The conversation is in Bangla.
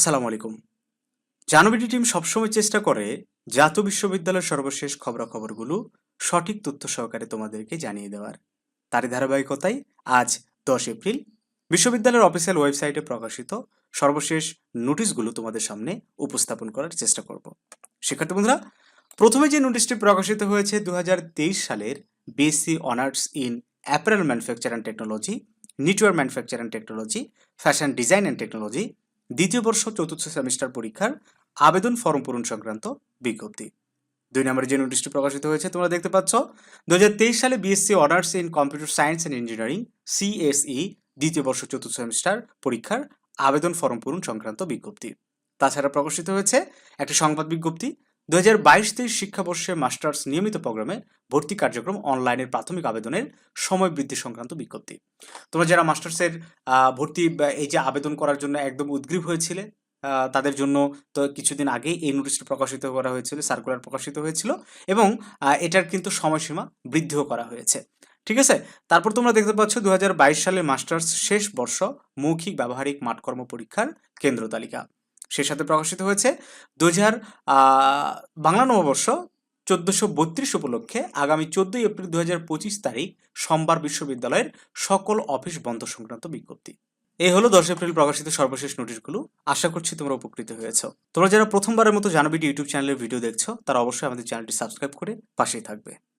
আসসালামু আলাইকুম। জানবিটি টিম সবসময় চেষ্টা করে জাতীয় বিশ্ববিদ্যালয়ের সর্বশেষ খবরাখবরগুলো সঠিক তথ্য সহকারে তোমাদেরকে জানিয়ে দেওয়ার। তারই ধারাবাহিকতায় আজ দশ এপ্রিল বিশ্ববিদ্যালয়ের অফিসিয়াল ওয়েবসাইটে প্রকাশিত সর্বশেষ নোটিশগুলো তোমাদের সামনে উপস্থাপন করার চেষ্টা করব। শিক্ষার্থী বন্ধুরা, প্রথমে যে নোটিশটি প্রকাশিত হয়েছে দু হাজার তেইশ সালের BSc honours in apparel manufacture and technology knitwear manufacture and technology, fashion design and technology দ্বিতীয় বর্ষ চতুর্থ সেমিস্টার পরীক্ষার আবেদন ফর্ম পূরণ সংক্রান্ত বিজ্ঞপ্তি। দুই নম্বরে যে নোটিশটি প্রকাশিত হয়েছে, তোমরা দেখতে পাচ্ছ দু হাজার তেইশ সালে BSc honours in computer science and engineering CSE দ্বিতীয় বর্ষ চতুর্থ সেমিস্টার পরীক্ষার আবেদন ফর্ম পূরণ সংক্রান্ত বিজ্ঞপ্তি। তাছাড়া প্রকাশিত হয়েছে একটি সংবাদ বিজ্ঞপ্তি দু হাজার বাইশ তেইশ শিক্ষাবর্ষে মাস্টার্স নিয়মিত প্রোগ্রামে ভর্তি কার্যক্রম অনলাইনের প্রাথমিক আবেদনের সময় বৃদ্ধি সংক্রান্ত বিজ্ঞপ্তি। তোমরা যারা মাস্টার্সের ভর্তি এই যে আবেদন করার জন্য একদম উদ্গ্রীব হয়েছিলে তাদের জন্য তো কিছুদিন আগেই এই নোটিশটি প্রকাশিত করা হয়েছিল, সার্কুলার প্রকাশিত হয়েছিল এবং এটার কিন্তু সময়সীমা বৃদ্ধিও করা হয়েছে। ঠিক আছে? তারপর তোমরা দেখতে পাচ্ছ দু হাজার বাইশ সালে মাস্টার্স শেষ বর্ষ মৌখিক ব্যবহারিক মাঠকর্ম পরীক্ষার কেন্দ্র তালিকা। সে সাথে প্রকাশিত হয়েছে। দু হাজার বাংলা নববর্ষ চোদ্দশো বত্রিশ উপলক্ষে আগামী চোদ্দই এপ্রিল দু হাজার পঁচিশ তারিখ সোমবার বিশ্ববিদ্যালয়ের সকল অফিস বন্ধ সংক্রান্ত বিজ্ঞপ্তি। এই হলো দশ এপ্রিল প্রকাশিত সর্বশেষ নোটিশগুলো। আশা করছি তোমরা উপকৃত হয়েছ। তোমরা যারা প্রথমবারের মতো জানবিটি ইউটিউব চ্যানেলের ভিডিও দেখছ, তারা অবশ্যই আমাদের চ্যানেলটি সাবস্ক্রাইব করে পাশেই থাকবে।